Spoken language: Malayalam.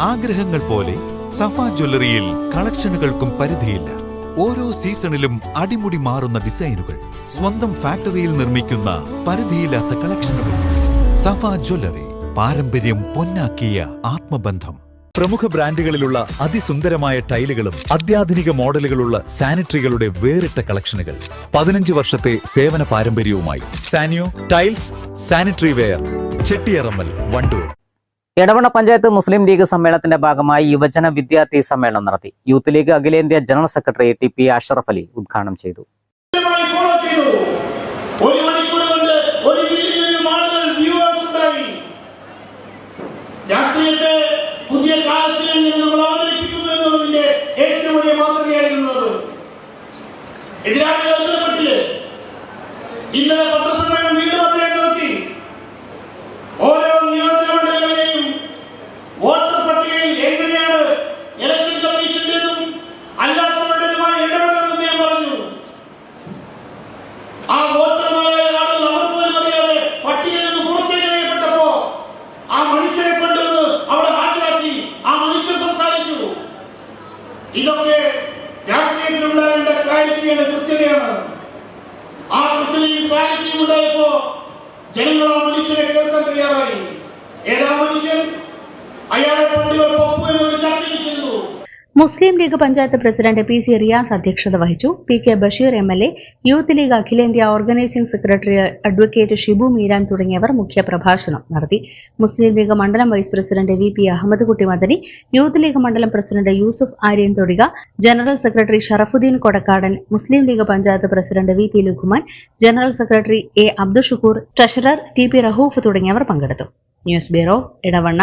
ആഗ്രഹങ്ങൾ പോലെ സഫ ജ്വല്ലറിയിൽ കളക്ഷനുകൾക്കും പരിധിയില്ല. ഓരോ സീസണിലും അടിമുടി മാറുന്ന ഡിസൈനുകൾ സ്വന്തം ഫാക്ടറിയിൽ നിർമ്മിക്കുന്ന പരിധിയില്ലാത്ത കളക്ഷനുകൾ. സഫ ജ്വല്ലറി പാരമ്പര്യം പൊന്നാക്കിയ ആത്മബന്ധം. പ്രമുഖ ബ്രാൻഡുകളിലുള്ള അതിസുന്ദരമായ ടൈലുകളും അത്യാധുനിക മോഡലുകളുള്ള സാനിറ്ററികളുടെ വേറിട്ട കളക്ഷനുകൾ. പതിനഞ്ച് വർഷത്തെ സേവന പാരമ്പര്യവുമായി Saniyo tiles sanitary ware Chettiyarammal Vandoor. Edavanna panchayat Muslim League സമ്മേളനത്തിന്റെ ഭാഗമായി യുവജന വിദ്യാർത്ഥി സമ്മേളനം നടത്തി. യൂത്ത് ലീഗ് അഖിലേന്ത്യാ general secretary T P Ashraf Ali ഉദ്ഘാടനം ചെയ്തു. പുതിയ കാലത്തിൽ നമ്മൾ എന്നുള്ളതിന്റെ ഏറ്റവും വലിയ എതിരാളികൾ ഇന്നലെ ഇതൊക്കെ രാഷ്ട്രീയത്തിലുണ്ടാകേണ്ട ക്ലാരിറ്റിയുടെ കൃത്യതയാണ്. ആ കൃത്യതയിൽ ക്ലാരിറ്റി ഉണ്ടായപ്പോ ജനങ്ങൾ ആ മനുഷ്യരെ കേൾക്കാൻ തയ്യാറായി. ഏതാ Muslim League panchayat president P C Riyas അധ്യക്ഷത വഹിച്ചു. P K Basheer M L A Youth League അഖിലേന്ത്യാ organising secretary advocate Shibu Meeran തുടങ്ങിയവർ മുഖ്യപ്രഭാഷണം നടത്തി. മുസ്ലിം ലീഗ് മണ്ഡലം vice president V P Ahammed Kutty Madani Youth League മണ്ഡലം president Yusuf Aryan Thodika general secretary Sharafuddeen Kodakkadan Muslim League panchayat president V P Luqman general secretary A Abdushukkoor treasurer T P Rahoof തുടങ്ങിയവർ പങ്കെടുത്തു. News bureau Edavanna